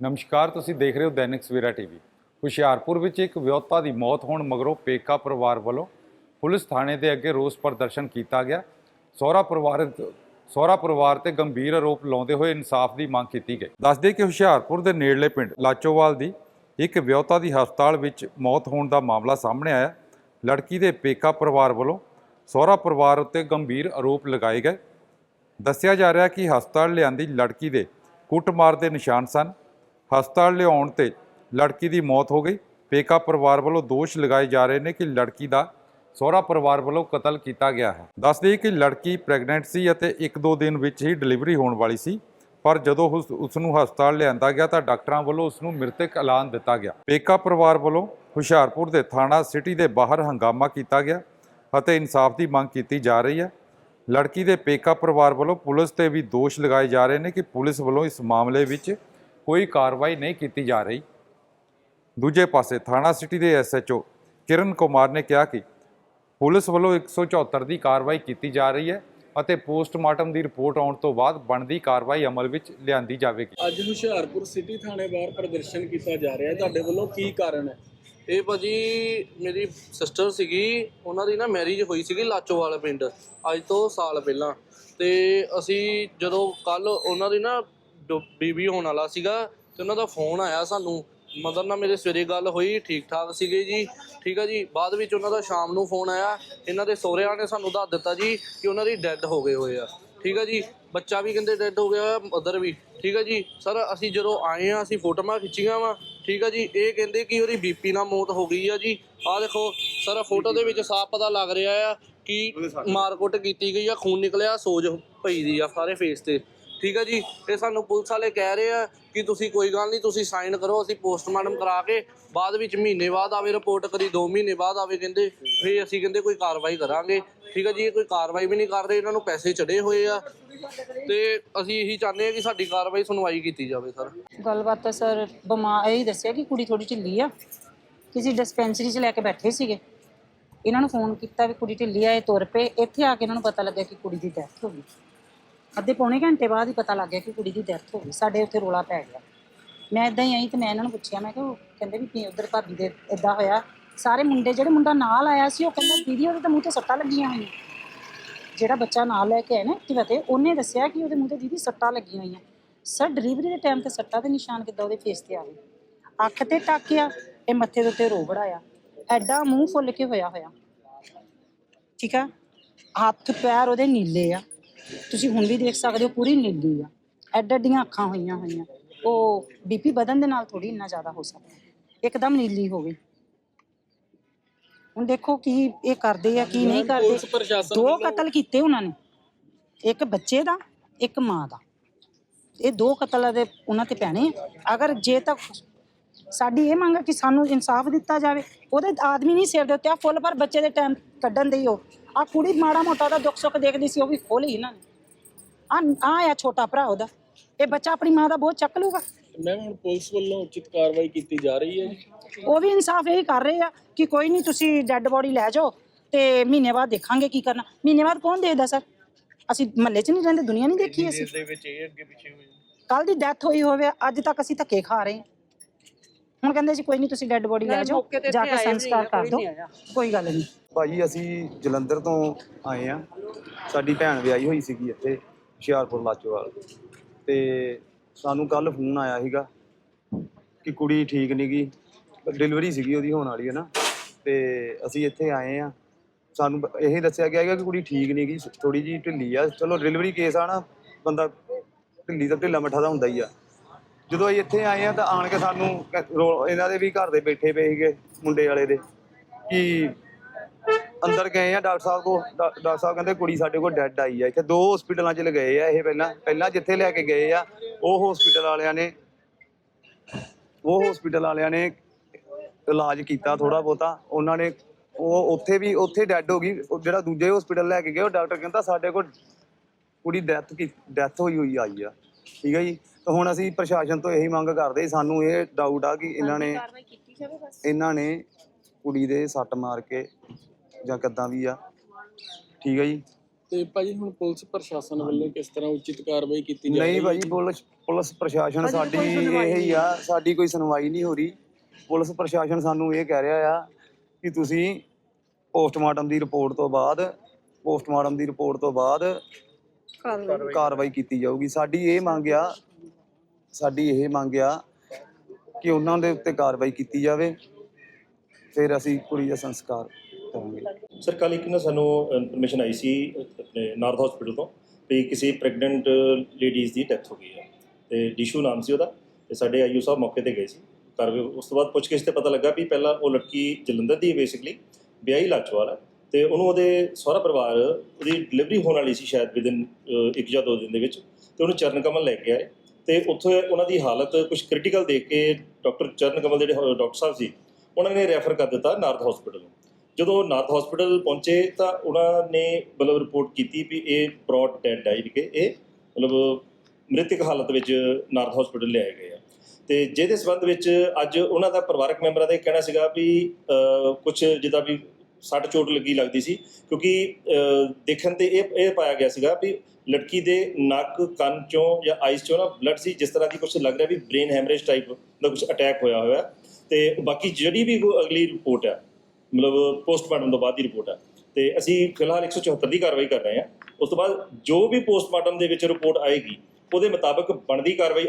ਨਮਸਕਾਰ, ਤੁਸੀਂ ਦੇਖ ਰਹੇ ਹੋ ਦੈਨਿਕ ਸਵੇਰਾ ਟੀਵੀ। ਹੁਸ਼ਿਆਰਪੁਰ ਵਿੱਚ ਇੱਕ ਵਿਅਕਤਾ ਦੀ ਮੌਤ ਹੋਣ ਮਗਰੋਂ ਪੇਕਾ ਪਰਿਵਾਰ ਵੱਲੋਂ ਪੁਲਿਸ ਥਾਣੇ ਦੇ ਅੱਗੇ ਰੋਸ ਪ੍ਰਦਰਸ਼ਨ ਕੀਤਾ ਗਿਆ। ਸਹੁਰਾ ਪਰਿਵਾਰ ਸਹੁਰਾ ਪਰਿਵਾਰ ਤੇ ਗੰਭੀਰ ਆਰੋਪ ਲਾਉਂਦੇ ਹੋਏ ਇਨਸਾਫ ਦੀ ਮੰਗ ਕੀਤੀ ਗਈ। ਦੱਸਦੇ ਕਿ ਹੁਸ਼ਿਆਰਪੁਰ ਦੇ ਨੇੜਲੇ ਪਿੰਡ ਲਾਚੋਵਾਲ ਦੀ ਇੱਕ ਵਿਅਕਤਾ ਦੀ ਹਸਪਤਾਲ ਵਿੱਚ ਮੌਤ ਹੋਣ ਦਾ ਮਾਮਲਾ ਸਾਹਮਣੇ ਆਇਆ। ਲੜਕੀ ਦੇ ਪੇਕਾ ਪਰਿਵਾਰ ਵੱਲੋਂ ਸਹੁਰਾ ਪਰਿਵਾਰ ਉੱਤੇ ਗੰਭੀਰ ਆਰੋਪ ਲਗਾਏ ਗਏ। ਦੱਸਿਆ ਜਾ ਰਿਹਾ ਕਿ ਹਸਪਤਾਲ ਲਿਆਂਦੀ ਲੜਕੀ ਦੇ ਕੁੱਟਮਾਰ ਦੇ ਨਿਸ਼ਾਨ ਸਨ। ਹਸਪਤਾਲ ਲਿਆਉਣ ਤੇ ਲੜਕੀ ਦੀ ਮੌਤ ਹੋ ਗਈ। ਪੇਕਾ ਪਰਿਵਾਰ ਵੱਲੋਂ ਦੋਸ਼ ਲਗਾਏ ਜਾ ਰਹੇ ਨੇ ਕਿ ਲੜਕੀ ਦਾ ਸਹੁਰਾ ਪਰਿਵਾਰ ਵੱਲੋਂ ਕਤਲ ਕੀਤਾ ਗਿਆ ਹੈ। ਦੱਸਦੇ ਕਿ ਲੜਕੀ ਪ੍ਰੈਗਨੈਂਟ ਸੀ ਅਤੇ 1-2 ਦਿਨ ਵਿੱਚ ਹੀ ਡਿਲੀਵਰੀ ਹੋਣ ਵਾਲੀ ਸੀ, ਪਰ ਜਦੋਂ ਉਸ ਉਸ ਨੂੰ ਹਸਪਤਾਲ ਲਿਆਂਦਾ ਗਿਆ ਤਾਂ ਡਾਕਟਰਾਂ ਵੱਲੋਂ ਉਸ ਨੂੰ ਮ੍ਰਿਤਕ ਐਲਾਨ ਦਿੱਤਾ ਗਿਆ। ਪੇਕਾ ਪਰਿਵਾਰ ਵੱਲੋਂ ਹੁਸ਼ਿਆਰਪੁਰ ਦੇ ਥਾਣਾ ਸਿਟੀ ਦੇ ਬਾਹਰ ਹੰਗਾਮਾ ਕੀਤਾ ਗਿਆ ਅਤੇ ਇਨਸਾਫ ਦੀ ਮੰਗ ਕੀਤੀ ਜਾ ਰਹੀ ਹੈ। ਲੜਕੀ ਦੇ ਪੇਕਾ ਪਰਿਵਾਰ ਵੱਲੋਂ ਪੁਲਿਸ ਤੇ ਵੀ ਦੋਸ਼ ਲਗਾਏ ਜਾ ਰਹੇ ਨੇ ਕਿ ਪੁਲਿਸ ਵੱਲੋਂ ਇਸ ਮਾਮਲੇ ਵਿੱਚ ਕੋਈ ਕਾਰਵਾਈ ਨਹੀਂ ਕੀਤੀ ਜਾ ਰਹੀ। ਦੂਜੇ ਪਾਸੇ ਥਾਣਾ ਸਿਟੀ ਦੇ ਐਸਐਚਓ ਕਿਰਨ ਕੁਮਾਰ ਨੇ ਕਿਹਾ ਕਿ ਪੁਲਿਸ ਵੱਲੋਂ 174 ਦੀ ਕਾਰਵਾਈ ਕੀਤੀ ਜਾ ਰਹੀ ਹੈ ਅਤੇ ਪੋਸਟਮਾਰਟਮ ਦੀ ਰਿਪੋਰਟ ਆਉਣ ਤੋਂ ਬਾਅਦ ਬਣਦੀ ਕਾਰਵਾਈ ਅਮਲ ਵਿੱਚ ਲਿਆਂਦੀ ਜਾਵੇਗੀ। ਅੱਜ ਹੁਸ਼ਿਆਰਪੁਰ ਸਿਟੀ ਥਾਣੇ ਬਾਹਰ ਪ੍ਰਦਰਸ਼ਨ ਕੀਤਾ ਜਾ ਰਿਹਾ ਹੈ। ਤੁਹਾਡੇ ਵੱਲੋਂ ਕੀ ਕਾਰਨ ਹੈ? ਇਹ ਭਾਜੀ ਮੇਰੀ ਸਿਸਟਰ ਸੀਗੀ ਉਹਨਾਂ ਦੀ ਨਾ ਮੈਰਿਜ ਹੋਈ ਸੀਗੀ ਲਾਚੋਵਾਲ ਪਿੰਡ ਅੱਜ ਤੋਂ ਸਾਲ ਪਹਿਲਾਂ। ਤੇ ਅਸੀਂ ਜਦੋਂ ਕੱਲ ਉਹਨਾਂ ਦੀ ਨਾ ਬੀਬੀ ਹੋਣ ਵਾਲਾ ਸੀਗਾ ਤੇ ਉਹਨਾਂ ਦਾ ਫੋਨ ਆਇਆ ਸਾਨੂੰ। ਮਦਰ ਨਾਲ ਮੇਰੇ ਸਵੇਰੇ ਗੱਲ ਹੋਈ ਠੀਕ ਠਾਕ ਸੀਗੇ ਜੀ। ਠੀਕ ਆ ਜੀ ਬਾਅਦ ਵਿੱਚ ਉਹਨਾਂ ਦਾ ਸ਼ਾਮ ਨੂੰ ਫੋਨ ਆਇਆ। ਇਹਨਾਂ ਦੇ ਸਹੁਰਿਆਂ ਨੇ ਸਾਨੂੰ ਦੱਸ ਦਿੱਤਾ ਜੀ ਕਿ ਉਹਨਾਂ ਦੀ ਡੈੱਡ ਹੋ ਗਏ ਹੋਏ ਆ। ਠੀਕ ਆ ਜੀ ਬੱਚਾ ਵੀ ਕਹਿੰਦੇ ਡੈੱਡ ਹੋ ਗਿਆ ਮਦਰ ਵੀ। ਠੀਕ ਆ ਜੀ ਸਰ ਅਸੀਂ ਜਦੋਂ ਆਏ ਆ ਅਸੀਂ ਫੋਟੋਆਂ ਖਿੱਚੀਆਂ ਵਾ। ਠੀਕ ਆ ਜੀ ਇਹ ਕਹਿੰਦੇ ਕਿ ਉਹਦੀ ਬੀਪੀ ਨਾਲ ਮੌਤ ਹੋ ਗਈ ਆ ਜੀ। ਆਹ ਦੇਖੋ ਸਰ ਫੋਟੋ ਦੇ ਵਿੱਚ ਸਾਫ਼ ਪਤਾ ਲੱਗ ਰਿਹਾ ਆ ਕਿ ਮਾਰਕੁੱਟ ਕੀਤੀ ਗਈ ਆ ਖੂਨ ਨਿਕਲਿਆ ਸੋਜ ਪਈ ਦੀ ਆ ਸਾਰੇ ਫੇਸ ਤੇ। ਠੀਕ ਹੈ ਜੀ? ਇਹ ਸਾਨੂੰ ਪੁਲਿਸ ਵਾਲੇ ਕਹਿ ਰਹੇ ਆ ਕਿ ਤੁਸੀਂ ਕੋਈ ਗੱਲ ਨਹੀਂ, ਤੁਸੀਂ ਸਾਈਨ ਕਰੋ, ਅਸੀਂ ਪੋਸਟਮਾਰਟਮ ਕਰਾ ਕੇ ਬਾਅਦ ਵਿੱਚ ਮਹੀਨੇ ਬਾਅਦ ਆਵੇ ਰਿਪੋਰਟ ਕਰੀ 2 ਮਹੀਨੇ ਬਾਅਦ ਆਵੇ ਕਹਿੰਦੇ ਫੇਰ ਅਸੀਂ ਕਹਿੰਦੇ ਕੋਈ ਕਾਰਵਾਈ ਕਰਾਂਗੇ। ਠੀਕ ਹੈ ਜੀ, ਇਹ ਕੋਈ ਕਾਰਵਾਈ ਵੀ ਨਹੀਂ ਕਰ ਰਹੇ, ਇਹਨਾਂ ਨੂੰ ਪੈਸੇ ਚੜੇ ਹੋਏ ਆ। ਤੇ ਅਸੀਂ ਇਹੀ ਚਾਹੁੰਦੇ ਆ ਕਿ ਸਾਡੀ ਕਾਰਵਾਈ ਸੁਣਵਾਈ ਕੀਤੀ ਜਾਵੇ, ਸਰ। ਗੱਲਬਾਤ ਤਾਂ ਸਰ ਬਿਮਾਰ ਇਹ ਦੱਸਿਆ ਕਿ ਕੁੜੀ ਥੋੜੀ ਢਿੱਲੀ ਆ। ਕਿਸੇ ਡਿਸਪੈਂਸਰੀ 'ਚ ਲੈ ਕੇ ਬੈਠੇ ਸੀਗੇ। ਇਹਨਾਂ ਨੂੰ ਫੋਨ ਕੀਤਾ ਵੀ ਕੁੜੀ ਢਿੱਲੀ ਆ, ਇਹ ਤੁਰ ਪਏ। ਇੱਥੇ ਆ ਕੇ ਇਹਨਾਂ ਨੂੰ ਪਤਾ ਲੱਗਿਆ ਕਿ ਕੁੜੀ ਦੀ ਡੈਥ ਹੋ ਗਈ। ਅੱਧੇ ਪੌਣੇ ਘੰਟੇ ਬਾਅਦ ਹੀ ਪਤਾ ਲੱਗ ਗਿਆ ਕਿ ਕੁੜੀ ਦੀ ਡੈਥ ਹੋ ਗਈ, ਸਾਡੇ ਉੱਥੇ ਰੋਲਾ ਪੈ ਗਿਆ। ਮੈਂ ਇਦਾਂ ਹੀ ਆਈ ਤੇ ਮੈਂ ਇਹਨਾਂ ਨੂੰ ਪੁੱਛਿਆ, ਮੈਂ ਕਿਹਾ ਉਹ ਕਹਿੰਦੇ ਵੀ ਉਧਰ ਭਾਬੀ ਦੇ ਇਦਾਂ ਹੋਇਆ? ਸਾਰੇ ਮੁੰਡੇ, ਜਿਹੜੇ ਮੁੰਡਾ ਨਾਲ ਆਇਆ ਸੀ, ਉਹ ਕਹਿੰਦਾ, ਦੀਦੀ, ਉਹਦੇ ਤਾਂ ਮੂੰਹ ਤੇ ਸੱਟਾਂ ਲੱਗੀਆਂ ਹੋਈਆਂ। ਜਿਹੜਾ ਬੱਚਾ ਨਾਲ ਲੈ ਕੇ ਆਇਆ ਨਾ ਐਕਟਿਵਾ ਤੇ, ਉਹਨੇ ਦੱਸਿਆ ਕਿ ਉਹਦੇ ਮੂੰਹ ਤੇ ਦੀਦੀ ਸੱਟਾਂ ਲੱਗੀਆਂ ਹੋਈਆਂ। ਸਰ ਡਿਲੀਵਰੀ ਦੇ ਟਾਈਮ ਤੇ ਸੱਟਾਂ ਦੇ ਨਿਸ਼ਾਨ ਕਿੱਦਾਂ ਉਹਦੇ ਫੇਸ ਤੇ ਆ ਗਏ? ਅੱਖ ਤੇ ਟਾਕਿਆ, ਇਹ ਮੱਥੇ ਦੇ ਉੱਤੇ ਰੋਬੜ ਆਇਆ ਐਡਾ ਮੂੰਹ ਫੁੱਲ ਕੇ ਹੋਇਆ ਹੋਇਆ। ਠੀਕ ਆ? ਹੱਥ, ਪੈਰ ਉਹਦੇ ਨੀਲੇ ਆ। ਤੁਸੀਂ ਹੁਣ ਵੀ ਦੇਖ ਸਕਦੇ ਹੋ ਪੂਰੀ ਨੀਲੀ ਆ। ਐਡ ਐਡੀਆਂ ਅੱਖਾਂ ਹੋਈਆਂ ਹੋਈਆਂ। ਉਹ ਬੀਪੀ ਵਧਣ ਦੇ ਨਾਲ ਥੋੜੀ ਇੰਨਾ ਜ਼ਿਆਦਾ ਹੋ ਸਕਦਾ। ਇੱਕਦਮ ਨੀਲੀ ਹੋ ਗਈ। ਹੁਣ ਦੇਖੋ ਕੀ ਇਹ ਕਰਦੇ ਆ ਕੀ ਨਹੀਂ ਕਰਦੇ। ਪ੍ਰਸ਼ਾਸਨ ਦੋ ਕਤਲ ਕੀਤੇ ਉਹਨਾਂ ਨੇ। ਇੱਕ ਬੱਚੇ ਦਾ ਇੱਕ ਮਾਂ ਦਾ। ਇਹ ਦੋ ਕਤਲ ਦੇ ਉਹਨਾਂ ਤੇ ਪੈਣੇ ਆ। ਅਗਰ ਜੇ ਤੱਕ ਸਾਡੀ ਇਹ ਮੰਗ ਹੈ ਕਿ ਸਾਨੂੰ ਇਨਸਾਫ ਦਿੱਤਾ ਜਾਵੇ ਉਹਦੇ ਆਦਮੀ ਨਹੀਂ ਸਿਰ ਦੇ ਉੱਤੇ ਆ ਫੁੱਲ ਪਰ ਬੱਚੇ ਦੇ ਟਾਈਮ ਕੱਢਣ ਦੇ ਹੀ ਉਹ। ਆ ਕੁੜੀ ਮਾੜਾ ਮੋਟਾ ਦਾ ਦੁੱਖ ਸੁੱਖ ਦੇਖਦੀ ਸੀ ਉਹ ਵੀ ਖੋਲੀ ਇਹਨਾਂ ਨੇ। ਆ ਆ ਆ ਛੋਟਾ ਭਰਾ ਉਹਦਾ। ਇਹ ਬੱਚਾ ਆਪਣੀ ਮਾਂ ਦਾ ਬਹੁਤ ਚੱਕ ਲੂਗਾ? ਮੈਂ ਹੁਣ ਪੁਲਿਸ ਵੱਲੋਂ ਉਚਿਤ ਕਾਰਵਾਈ ਕੀਤੀ ਜਾ ਰਹੀ ਹੈ ਉਹ ਵੀ ਇਨਸਾਫ ਇਹੀ ਕਰ ਰਹੇ ਆ ਕਿ ਕੋਈ ਨਹੀਂ ਤੁਸੀਂ ਡੈੱਡ ਬੋਡੀ ਲੈ ਜਾਓ ਤੇ ਮਹੀਨੇ ਬਾਅਦ ਦੇਖਾਂਗੇ ਕੀ ਕਰਨਾ। ਮਹੀਨੇ ਬਾਅਦ ਕੌਣ ਦੇਖਦਾ ਸਰ? ਅਸੀਂ ਮਹੱਲੇ 'ਚ ਨਹੀਂ ਰਹਿੰਦੇ ਦੁਨੀਆ ਨਹੀਂ ਦੇਖੀ ਅਸੀਂ। ਦੇ ਵਿੱਚ ਇਹ ਅੱਗੇ ਪਿੱਛੇ ਹੋਏ ਕੱਲ ਦੀ ਡੈਥ ਹੋਈ ਹੋਵੇ ਅੱਜ ਤੱਕ ਅਸੀਂ ਧੱਕੇ ਖਾ ਰਹੇ ਹਾਂ। ਹੁਣ ਕਹਿੰਦੇ ਜੀ ਕੋਈ ਨਹੀਂ ਤੁਸੀਂ ਡੈੱਡ ਬੋਡੀ ਲੈ ਜਾਓ ਜਾ ਕੇ ਸੰਸਕਾਰ ਕਰ ਦਿਓ। ਕੋਈ ਗੱਲ ਨਹੀਂ ਭਾਜੀ ਅਸੀਂ ਜਲੰਧਰ ਤੋਂ ਆਏ ਆ ਸਾਡੀ ਭੈਣ ਵਿਆਹੀ ਹੋਈ ਸੀਗੀ ਇੱਥੇ ਹੁਸ਼ਿਆਰਪੁਰ ਲਾਚੋਵਾਲ। ਤੇ ਸਾਨੂੰ ਕੱਲ ਫੋਨ ਆਇਆ ਸੀਗਾ ਕਿ ਕੁੜੀ ਠੀਕ ਨਹੀਂ ਗਈ ਡਿਲੀਵਰੀ ਸੀਗੀ ਉਹਦੀ ਹੋਣ ਵਾਲੀ ਹੈ ਨਾ ਤੇ ਅਸੀਂ ਇੱਥੇ ਆਏ ਆ ਸਾਨੂੰ ਇਹ ਦੱਸਿਆ ਗਿਆ ਹੈਗਾ ਕਿ ਕੁੜੀ ਠੀਕ ਨਹੀਂ ਗਈ ਥੋੜੀ ਜੀ ਢਿੱਲੀ ਆ। ਚਲੋ ਡਿਲੀਵਰੀ ਕੇਸ ਆ ਨਾ ਬੰਦਾ ਢਿੱਲੀ ਤਾਂ ਢਿੱਲਾ ਮੱਠਾ ਦਾ ਹੁੰਦਾ ਹੀ ਆ। ਜਦੋਂ ਅਸੀਂ ਇੱਥੇ ਆਏ ਆ ਤਾਂ ਆਣ ਕੇ ਸਾਨੂੰ ਰੋ- ਇਹਨਾਂ ਦੇ ਵੀ ਘਰ ਦੇ ਬੈਠੇ ਪਏ ਸੀਗੇ, ਮੁੰਡੇ ਵਾਲੇ ਦੇ, ਕਿ ਅੰਦਰ ਗਏ ਆ ਡਾਕਟਰ ਸਾਹਿਬ ਕੋ ਡਾਕਟਰ ਸਾਹਿਬ ਕਹਿੰਦੇ ਕੁੜੀ ਸਾਡੇ ਕੋਲ ਡੈੱਡ ਆਈ ਆ। ਇੱਥੇ ਦੋ ਹਸਪੀਟਲਾਂ 'ਚ ਲਗਾਏ ਆ ਇਹ ਪਹਿਲਾਂ ਪਹਿਲਾਂ ਜਿੱਥੇ ਲੈ ਕੇ ਗਏ ਆ, ਉਹ ਹਸਪੀਟਲ ਵਾਲਿਆਂ ਨੇ, ਉਹ ਹਸਪੀਟਲ ਵਾਲਿਆਂ ਨੇ ਇਲਾਜ ਕੀਤਾ ਥੋੜਾ ਬਹੁਤਾ। ਉਹਨਾਂ ਨੇ, ਉਹ ਉੱਥੇ ਵੀ, ਉੱਥੇ ਡੈੱਡ ਹੋ ਗਈ। ਉਹ ਜਿਹੜਾ ਦੂਜੇ ਹਸਪੀਟਲ ਲੈ ਕੇ ਗਏ, ਉਹ ਡਾਕਟਰ ਕਹਿੰਦਾ ਸਾਡੇ ਕੋਲ ਕੁੜੀ ਡੈਥ ਕੀ ਡੈਥ ਹੋਈ ਹੋਈ ਆਈ ਆ। ਠੀਕ ਹੈ ਜੀ? ਤਾਂ ਹੁਣ ਅਸੀਂ ਪ੍ਰਸ਼ਾਸਨ ਤੋਂ ਇਹੀ ਮੰਗ ਕਰਦੇ ਸਾਨੂੰ ਇਹ ਡਾਊਟ ਆ ਕਿ ਇਹਨਾਂ ਨੇ ਇਹਨਾਂ ਨੇ ਕੁੜੀ ਦੇ ਸੱਟ ਮਾਰ ਕੇ ਜਾਂ ਕਿੱਦਾਂ ਵੀ ਆ। ਠੀਕ ਹੈ ਜੀ? ਤੇ ਭਾਜੀ ਹੁਣ ਪੁਲਿਸ ਪ੍ਰਸ਼ਾਸਨ ਵੱਲੋਂ ਕਿਸ ਤਰ੍ਹਾਂ ਉਚਿਤ ਕਾਰਵਾਈ ਕੀਤੀ ਜਾ ਰਹੀ ਨਹੀਂ ਭਾਜੀ ਪੁਲਿਸ ਪੁਲਿਸ ਪ੍ਰਸ਼ਾਸਨ ਸਾਡੀ ਇਹ ਹੀ ਆ ਸਾਡੀ ਕੋਈ ਸੁਣਵਾਈ ਨਹੀਂ ਹੋ ਰਹੀ। ਪੁਲਿਸ ਪ੍ਰਸ਼ਾਸਨ ਸਾਨੂੰ ਇਹ ਕਹਿ ਰਿਹਾ ਆ ਕਿ ਤੁਸੀਂ ਪੋਸਟਮਾਰਟਮ ਦੀ ਰਿਪੋਰਟ ਤੋਂ ਬਾਅਦ ਪੋਸਟਮਾਰਟਮ ਦੀ ਰਿਪੋਰਟ ਤੋਂ ਬਾਅਦ ਕਾਰਵਾਈ ਕੀਤੀ ਜਾਊਗੀ। ਸਾਡੀ ਇਹ ਮੰਗ ਆ ਸਾਡੀ ਇਹ ਮੰਗ ਆ ਕਿ ਉਹਨਾਂ ਦੇ ਉੱਤੇ ਕਾਰਵਾਈ ਕੀਤੀ ਜਾਵੇ ਫਿਰ ਅਸੀਂ ਕੁੜੀ ਦਾ ਸੰਸਕਾਰ ਕਰਾਂਗੇ। ਸਰ ਕੱਲ੍ਹ ਇੱਕ ਨਾ ਸਾਨੂੰ ਇਨਫੋਰਮੇਸ਼ਨ ਆਈ ਸੀ ਆਪਣੇ ਨਾਰਥ ਹਸਪੀਟਲ ਤੋਂ ਵੀ ਕਿਸੇ ਪ੍ਰੈਗਨੈਂਟ ਲੇਡੀਜ਼ ਦੀ ਡੈਥ ਹੋ ਗਈ ਹੈ। ਤੇ ਡਿਸ਼ੂ ਨਾਮ ਸੀ ਉਹਦਾ ਤੇ ਸਾਡੇ ਆਈਓ ਸਾਹਿਬ ਮੌਕੇ ਤੇ ਗਏ ਸੀ। ਕਰ ਉਸ ਤੋਂ ਬਾਅਦ ਪੁੱਛ ਤੇ ਪਤਾ ਲੱਗਾ ਵੀ ਪਹਿਲਾਂ ਉਹ ਲੜਕੀ ਜਲੰਧਰ ਦੀ ਹੈ ਬੇਸਿਕਲੀ ਵਿਆਹੀ ਲਾਚੋਵਾਲ ਹੈ। ਤੇ ਉਹਨੂੰ ਉਹਦੇ ਸਹੁਰਾ ਪਰਿਵਾਰ, ਉਹਦੀ ਡਿਲੀਵਰੀ ਹੋਣ ਵਾਲੀ ਸੀ ਸ਼ਾਇਦ ਵਿਦਨ ਇੱਕ ਜਾਂ ਦੋ ਦਿਨ ਦੇ ਵਿੱਚ, ਤੇ ਉਹਨੂੰ ਚਰਨ ਕਮਲ ਲੈ ਕੇ ਆਏ। ਤੇ ਉੱਥੇ ਉਹਨਾਂ ਦੀ ਹਾਲਤ ਕੁਝ ਕ੍ਰਿਟੀਕਲ ਦੇਖ ਕੇ ਡਾਕਟਰ ਚਰਨ ਕਮਲ ਜਿਹੜੇ ਡਾਕਟਰ ਸਾਹਿਬ ਸੀ, ਉਹਨਾਂ ਨੇ ਰੈਫਰ ਕਰ ਦਿੱਤਾ ਨਾਰਥ ਹਸਪੀਟਲ ਜਦੋਂ ਨਾਰਥ ਹਸਪੀਟਲ ਪਹੁੰਚੇ ਤਾਂ ਉਹਨਾਂ ਨੇ ਮਤਲਬ ਰਿਪੋਰਟ ਕੀਤੀ ਵੀ ਇਹ ਬ੍ਰੌਡ ਡੈਡ ਹੈ ਜਿਹੜੀ ਕਿ ਇਹ ਮਤਲਬ ਮ੍ਰਿਤਕ ਹਾਲਤ ਵਿੱਚ ਨਾਰਥ ਹਸਪੀਟਲ ਲਿਆਏ ਗਏ ਆ। ਤੇ ਜਿਹਦੇ ਸੰਬੰਧ ਵਿੱਚ ਅੱਜ ਉਹਨਾਂ ਦਾ ਪਰਿਵਾਰਕ ਮੈਂਬਰਾਂ ਦਾ ਇਹ ਕਹਿਣਾ ਸੀਗਾ ਵੀ ਕੁਝ ਜਿੱਦਾਂ ਵੀ ਸੱਟ ਚੋਟ ਲੱਗੀ ਲੱਗਦੀ ਸੀ, ਕਿਉਂਕਿ ਦੇਖਣ ਤੇ ਇਹ ਇਹ ਪਾਇਆ ਗਿਆ ਸੀਗਾ ਵੀ ਲੜਕੀ ਦੇ ਨੱਕ, ਕੰਨ ਚੋਂ ਜਾਂ ਆਈਸ ਚੋਂ ਨਾ ਬਲੱਡ ਸੀ, ਜਿਸ ਤਰ੍ਹਾਂ ਦੀ ਕੁਝ ਲੱਗ ਰਿਹਾ ਵੀ ਬ੍ਰੇਨ ਹੈਮਰੇਜ ਟਾਈਪ ਦਾ ਕੁਝ ਅਟੈਕ ਹੋਇਆ ਹੋਇਆ ਹੈ। ਤੇ ਬਾਕੀ ਜਿਹੜੀ ਵੀ ਅਗਲੀ ਰਿਪੋਰਟ ਹੈ ਮਤਲਬ ਪੋਸਟਮਾਰਟਮ ਤੋਂ ਬਾਅਦ ਦੀ ਰਿਪੋਰਟ ਹੈ ਤੇ ਅਸੀਂ ਫਿਲਹਾਲ 174 ਦੀ ਕਾਰਵਾਈ ਕਰ ਰਹੇ ਹਾਂ ਉਸ ਤੋਂ ਬਾਅਦ ਜੋ ਵੀ ਪੋਸਟਮਾਰਟਮ ਦੇ ਵਿੱਚ ਰਿਪੋਰਟ ਆਏਗੀ, ਉਹਦੇ ਮੁਤਾਬਕ ਬਣਦੀ ਕਾਰਵਾਈ